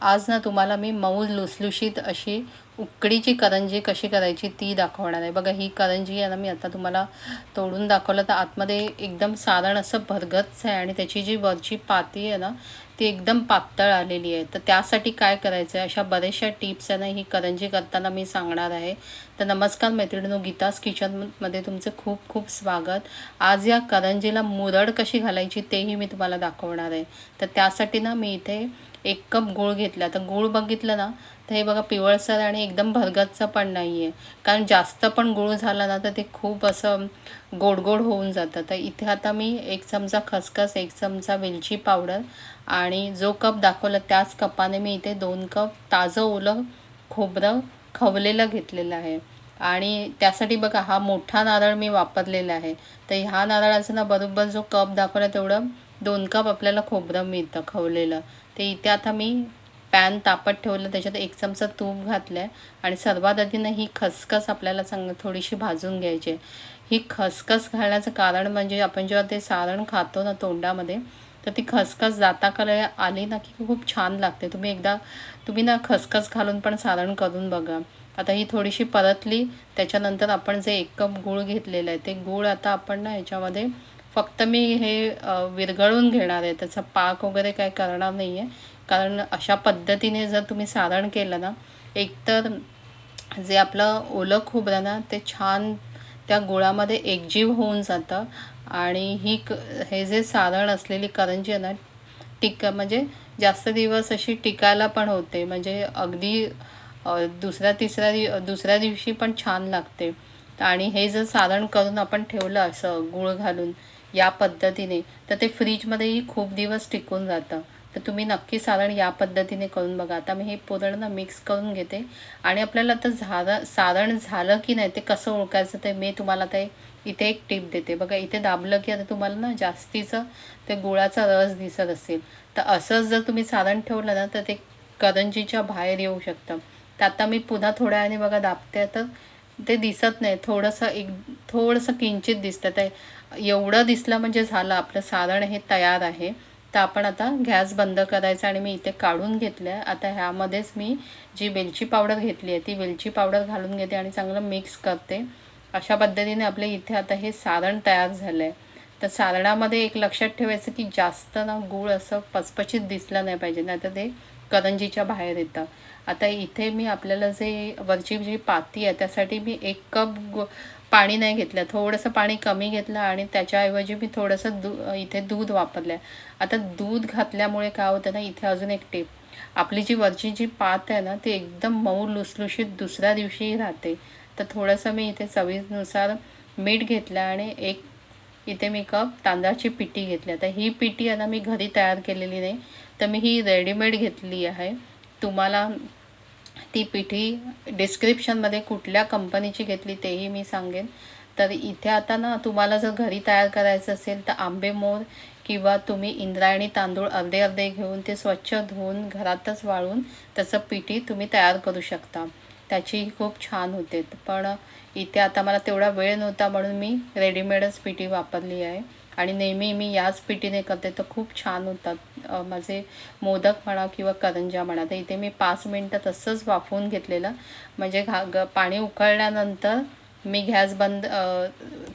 आज ना तुम्हाला मी मऊ लुसलुशीत अशी उकडीची करंजी कशी करायची ती दाखवणार आहे. बघा ही करंजी आहे ना मी आता तुम्हाला तोडून दाखवलं. तर आतमध्ये एकदम सारण असं भरगतच आहे आणि त्याची जी वरची पाती आहे ना ती एकदम पातळ आलेली आहे. तर त्यासाठी काय करायचं आहे? अशा बऱ्याचशा टिप्स आहे ना ही करंजी करताना मी सांगणार आहे. तर नमस्कार मैत्रिणीनो गीतास किचनमध्ये तुमचं खूप खूप स्वागत. आज या करंजीला मुरड कशी घालायची तेही मी तुम्हाला दाखवणार आहे. तर त्यासाठी ना मी इथे एक कप गूळ घेतला. तर गूळ बघितलं ना तर हे बघा पिवळसर आणि एकदम भरगतचा पण नाही आहे कारण जास्त पण गूळ झाला ना तर ते खूप असं गोड गोड होऊन जातं. तर इथे आता मी एक चमचा खसखस एक चमचा वेलची पावडर आणि जो कप दाखवला त्याच कपाने मी इथे दोन कप ताजं ओलं खोबरं खवलेलं घेतलेलं आहे. आणि त्यासाठी बघा हा मोठा नारळ मी वापरलेला आहे. तर ह्या नारळाचं ना बरोबर जो कप दाखवला तेवढं दोन कप आपल्याला खोबरं मिळतं खवलेलं. ते इथे आता मी पॅन तापत ठेवलं त्याच्यात एक चमचा तूप घातलं आहे आणि सर्वात आधी ना ही खसखस आपल्याला चांग थोडीशी भाजून घ्यायची ही खसखस घालण्याचं कारण म्हणजे आपण जेव्हा ते सारण खातो ना तोंडामध्ये तर ती खसखस जाता जाताकडे आली ना की खूप छान लागते. तुम्ही एकदा तुम्ही ना खसखस घालून पण सारण करून बघा. आता ही थोडीशी परतली त्याच्यानंतर आपण जे एक कप गूळ घेतलेलं आहे ते गूळ आता आपण ना ह्याच्यामध्ये फक्त मी हे विरघळून घेणार आहे. त्याचा पाक वगैरे काय करणार नाही आहे कारण अशा पद्धतीने जर तुम्ही सारण केलं ना एकतर जे आपलं ओलं खोबरं ना ते छान त्या गुळामध्ये एकजीव होऊन जातं. आणि ही क हे जे सारण असलेली करंजी आहे ना टिक म्हणजे जास्त दिवस अशी टिकायला पण होते. म्हणजे अगदी दुसऱ्या तिसऱ्या दि दुसऱ्या दिवशी पण छान लागते. आणि हे जर सारण करून आपण ठेवलं असं गूळ घालून या पद्धतीने तर ते फ्रीजमध्येही खूप दिवस टिकून जातं. तर तुम्ही नक्की सारण या पद्धतीने करून बघा. आता मी हे पूर्ण ना मिक्स करून घेते. आणि आपल्याला आता झालं सारण झालं की नाही ते कसं ओळखायचं ते मी तुम्हाला ते इथे एक टिप देते. बघा इथे दाबलं की आता तुम्हाला ना जास्तीचं ते गुळाचा रस दिसत असेल. तर असंच जर तुम्ही सारण ठेवलं ना तर ते करंजीच्या बाहेर येऊ शकतं. तर आता मी पुन्हा थोड्या वेळाने बघा दाबते तर ते दिसत नाही. थोडंसं एक थोडंसं किंचित दिसतं. ते एवढं दिसलं म्हणजे झालं. आपलं सारण हे तयार आहे. तर आपण आता गॅस बंद करायचा आणि मी इथे काढून घेतलं आहे आता ह्यामध्येच मी जी वेलची पावडर घेतली आहे ती वेलची पावडर घालून घेते आणि चांगलं मिक्स करते. अशा पद्धतीने आपले इथे आता हे सारण तयार झालं आहे. तर सारणामध्ये एक लक्षात ठेवायचं की जास्त ना गूळ असं पचपचित दिसलं नाही पाहिजे. नाहीतर ते करंजीच्या बाहेर येतं. आता इथे मी आपल्याला जे वरची जी पाती आहे त्यासाठी मी एक कप पाणी नाही घेतलं. थोडंसं पाणी कमी घेतलं आणि त्याच्याऐवजी मी थोडंसं दू इथे दूध वापरलं. आहे आता दूध घातल्यामुळे काय होतं ना इथे अजून एक टेप आपली जी वरची जी पात आहे ना ती एकदम मऊ लुसलुशीत दुसऱ्या दिवशीही राहते. तर थोडंसं मी इथे चवीनुसार मीठ घेतलं आणि एक इथे मी कप तांदळाची पिठी घेतली. आता ही पिठी आहे ना मी घरी तयार केलेली नाही. तर मी ही रेडीमेड घेतली आहे. तुम्हाला ती पिठी डिस्क्रिप्शनमध्ये कुठल्या कंपनीची घेतली तेही मी सांगेन. तर इथे आता ना तुम्हाला जर घरी तयार करायचं असेल तर आंबेमोर किंवा तुम्ही इंद्रायणी तांदूळ अर्धे अर्धे घेऊन ते स्वच्छ धुवून घरातच वाळून त्याचं पिठी तुम्ही तयार करू शकता. त्याची खूप छान होते. पण इथे आता मला तेवढा वेळ नव्हता म्हणून मी रेडीमेडच पिठी वापरली आहे. आणि नेहमी मी याच पिठीने करते तर खूप छान होतात. माझे मोदक म्हणा किंवा करंजा म्हणा तर इथे मी पाच मिनटं तसंच वाफवून घेतलेलं. म्हणजे घा ग पाणी उकळल्यानंतर मी गॅस बंद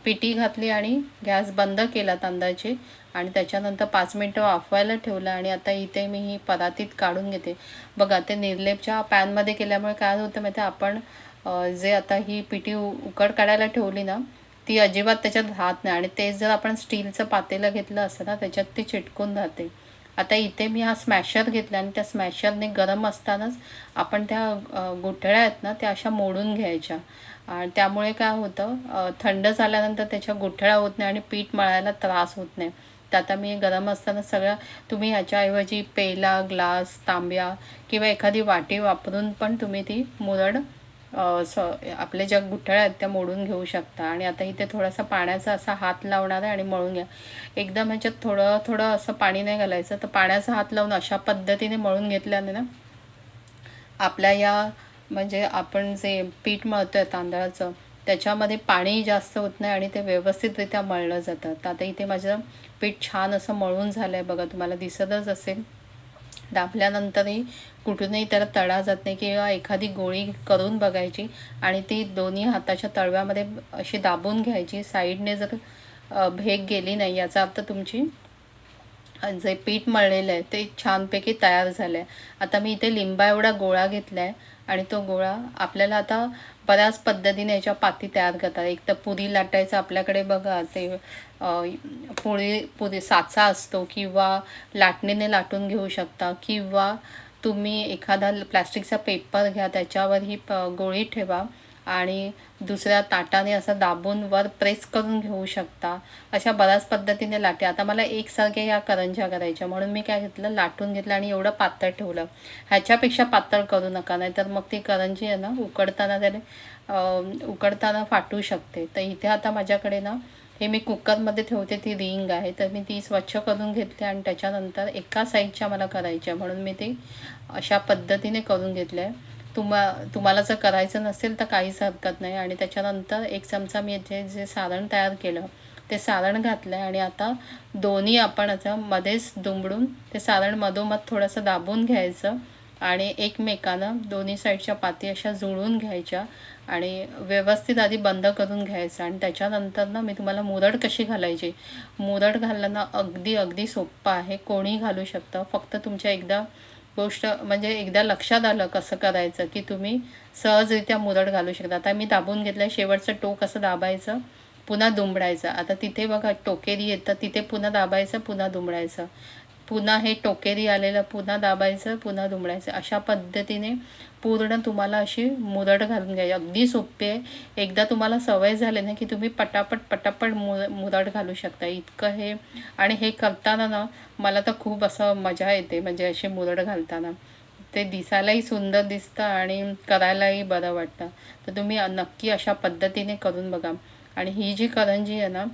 पिटी घातली आणि गॅस बंद केला तांदळाची आणि त्याच्यानंतर पाच मिनटं वाफवायला ठेवलं आणि आता इथे मी ही परातीत काढून घेते. बघा ते निर्लेपच्या पॅनमध्ये केल्यामुळे काय होतं माहिती आपण जे आता ही पिटी उकड काढायला ठेवली ना ती अजिबात त्याच्यात राहत नाही. आणि तेच जर आपण स्टीलचं पातेलं घेतलं असतं ना त्याच्यात ती चिटकून राहते. आता इथे मी हा स्मॅशर घेतला आणि त्या स्मॅशरने गरम असतानाच आपण त्या गुठळ्या आहेत ना त्या अशा मोडून घ्यायच्या. आणि त्यामुळे काय होतं थंड झाल्यानंतर त्याच्या गुठळ्या होत नाही आणि पीठ मळायला त्रास होत नाही. तर आता मी गरम असताना सगळ्या तुम्ही ह्याच्याऐवजी पेला ग्लास तांब्या किंवा एखादी वाटी वापरून पण तुम्ही ती मुरड स आपल्या ज्या गुठळ्या आहेत त्या मोडून घेऊ शकता. आणि आता इथे थोडासा पाण्याचा असा हात लावणार आहे आणि मळून घ्या. एकदम ह्याच्यात थोडं थोडं असं पाणी नाही घालायचं. तर पाण्याचा हात लावून अशा पद्धतीने मळून घेतल्याने ना आपल्या या म्हणजे आपण जे पीठ मळतो आहे तांदळाचं त्याच्यामध्ये पाणी जास्त होत नाही आणि ते व्यवस्थितरित्या मळलं जातं. तर आता इथे माझं पीठ छान असं मळून झालं आहे बघा. तुम्हाला दिसतच असेल. दाबल्यानंतरही कुठूनही त्याला तळा जात नाही किंवा एखादी गोळी करून बघायची आणि ती दोन्ही हाताच्या तळव्यामध्ये अशी दाबून घ्यायची. साईडने जर भेग गेली नाही याचा अर्थ तुमची जे पीठ मळलेलं आहे ते छानपैकी तयार झालं आहे आता मी इथे लिंबा एवढा गोळा घेतला आहे आणि तो गोळा आपल्याला आता बऱ्याच पद्धतीने याच्या पाती तयार करतात. एक तर पुरी लाटायचं आपल्याकडे बघा ते पोळी पुरी साचा असतो किंवा लाटणीने लाटून घेऊ शकता किंवा तुम्ही एखादा प्लॅस्टिकचा पेपर घ्या त्याच्यावर ही प गोळी ठेवा. आणि दुसऱ्या ताटाने असं दाबून वर प्रेस करून घेऊ शकता. अशा बऱ्याच पद्धतीने लाटे. आता मला एकसारख्या या करंज्या करायच्या. म्हणून मी काय घेतलं? लाटून घेतलं आणि एवढं पातळ ठेवलं. ह्याच्यापेक्षा पातळ करू नका. नाहीतर मग ती करंजी आहे ना उकडताना त्याने उकडताना फाटू शकते. तर इथे आता माझ्याकडे ना हे मी कुकरमध्ये ठेवते. ती रिंग आहे. तर मी ती स्वच्छ करून घेतली आणि त्याच्यानंतर एका साईडच्या मला करायच्या. म्हणून मी ती अशा पद्धतीने करून घेतल्या. आहे तुम्हा तुम्हाला जर करायचं नसेल तर काहीच हरकत नाही. आणि त्याच्यानंतर एक चमचा मी याचे जे सारण तयार केलं ते सारण घातलं आहे आणि आता दोन्ही आपण आता मध्येच दुमडून ते सारण मधोमध थोडंसं दाबून घ्यायचं आणि एकमेकानं दोन्ही साईडच्या पाती अशा जुळून घ्यायच्या आणि व्यवस्थित आधी बंद करून घ्यायचं. आणि त्याच्यानंतर ना मी तुम्हाला मुरड कशी घालायची? मुरड घालणं अगदी अगदी सोपं आहे. कोणी घालू शकतं. फक्त तुमच्या एकदा गोष्ट म्हणजे एकदा लक्षात आलं कसं करायचं की तुम्ही सहजरित्या मुरड घालू शकता. आता मी दाबून घेतलं शेवटचं टोक असं दाबायचं पुन्हा दुमडायचं. आता तिथे बघा टोकेरी येतं तिथे पुन्हा दाबायचं पुन्हा दुमडायचं. पुन्हा हे टोकेरी आलेलं पुन्हा दाबायचं पुन्हा दुमडायचं. अशा पद्धतीने पूर्ण तुम्हाला अशी मुरड घालून घ्यायची. अगदी सोपी आहे. एकदा तुम्हाला सवय झाली ना की तुम्ही पटापट पटापट मु मुरड घालू शकता. इतकं हे आणि हे करताना ना मला तर खूप असं मजा येते म्हणजे अशी मुरड घालताना. ते दिसायलाही सुंदर दिसतं आणि करायलाही बरं वाटतं. तर तुम्ही नक्की अशा पद्धतीने करून बघा. आणि ही जी करंजी आहे ना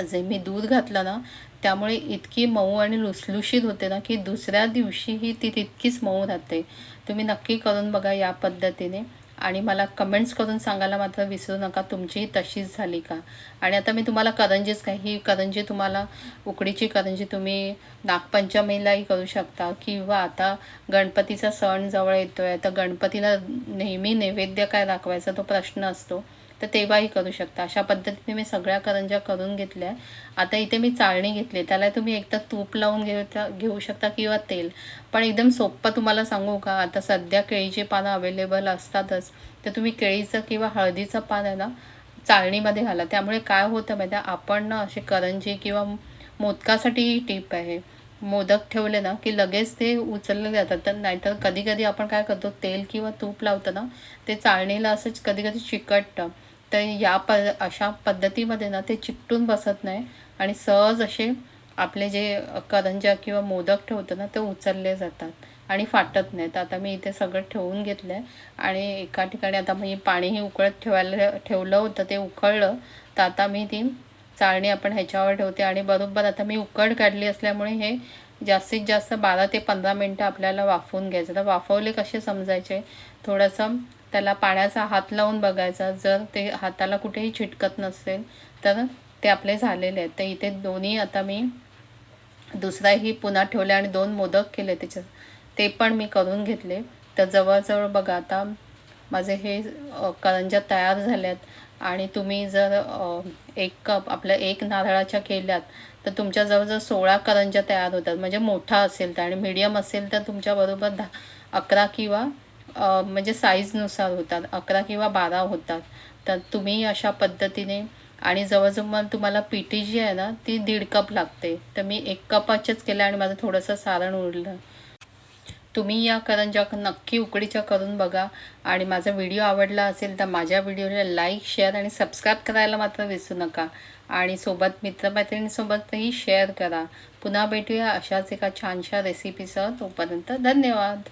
जे मी दूध घातलं ना त्यामुळे इतकी मऊ आणि लुसलुशीत होते ना की दुसऱ्या दिवशीही ती तितकीच मऊ राहते. तुम्ही नक्की करून बघा या पद्धतीने. आणि मला कमेंट्स करून सांगायला मात्र विसरू नका तुमचीही तशीच झाली का? आणि आता मी तुम्हाला करंजीच काय ही करंजी तुम्हाला उकडीची करंजी तुम्ही नागपंचमीलाही करू शकता. किंवा आता गणपतीचा सण जवळ येतो आहे तर गणपतीला नेहमी नैवेद्य काय दाखवायचा तो प्रश्न असतो. तर तेव्हाही करू शकता. अशा पद्धतीने मी सगळ्या करंज्या करून घेतल्या. आता इथे मी चाळणी घेतली. त्याला तुम्ही एकतर तूप लावून घेऊ घेऊ शकता किंवा तेल. पण एकदम सोपं तुम्हाला सांगू का? आता सध्या केळीचे पानं अवेलेबल असतातच. तर तुम्ही केळीचं किंवा हळदीचं पान आहे ना चाळणीमध्ये घाला. त्यामुळे काय होतं माहिती आहे आपण ना असे करंजी किंवा मोदकासाठी ही टीप आहे. मोदक ठेवले ना की लगेच ते उचलले जातात. तर नाहीतर कधी कधी आपण काय करतो? तेल किंवा तूप लावतो ना ते चाळणीला असंच कधी कधी चिकटतं. तर या प अशा पद्धतीमध्ये ना ते चिकटून बसत नाही आणि सहज असे आपले जे करंज्या किंवा मोदक ठेवतो ना ते उचलले जातात आणि फाटत नाहीत. आता मी इथे सगळं ठेवून घेतलं आहे आणि एका ठिकाणी आता मी पाणीही उकळत ठेवायला ठेवलं होतं ते उकळलं. तर आता मी ती चाळणी आपण ह्याच्यावर ठेवते आणि बरोबर आता मी उकड काढली असल्यामुळे हे जास्तीत जास्त बारा ते पंधरा मिनटं आपल्याला वाफवून घ्यायचं. तर वाफवले कसे समजायचे? थोडंसं त्याला पाण्याचा हात लावून बघायचा. जर ते हाताला कुठेही चिटकत नसेल तर ते आपले झालेले आहेत. तर इथे दोन्ही आता मी दुसराही पुन्हा ठेवले आणि दोन मोदक केले त्याच्यात. ते पण मी करून घेतले. तर जवळजवळ बघा आता माझे हे करंज्या तयार झाल्यात. आणि तुम्ही जर एक कप आपल्या एक नारळाच्या केल्यात तर तुमच्या जवळजवळ सोळा करंज्या तयार होतात. म्हणजे मोठा असेल तर आणि मीडियम असेल तर तुमच्याबरोबर दहा अकरा किंवा म्हणजे साईजनुसार होतात. अकरा किंवा बारा होतात. तर तुम्ही अशा पद्धतीने आणि जवळजवळ तुम्हाला तुम्हाला टी जी आहे ना ती दीड कप लागते. तर मी एक कपाचेच केलं आणि माझं थोडंसं सारण उरलं. तुम्ही या करंज्या नक्की उकडीच्या करून बघा आणि माझा व्हिडिओ आवडला असेल तर माझ्या व्हिडिओला लाईक शेअर आणि सबस्क्राईब करायला मात्र विसरू नका. आणि सोबत मित्रमैत्रिणींसोबतही शेअर करा. पुन्हा भेटूया अशाच एका छानशा रेसिपीसह तोपर्यंत धन्यवाद.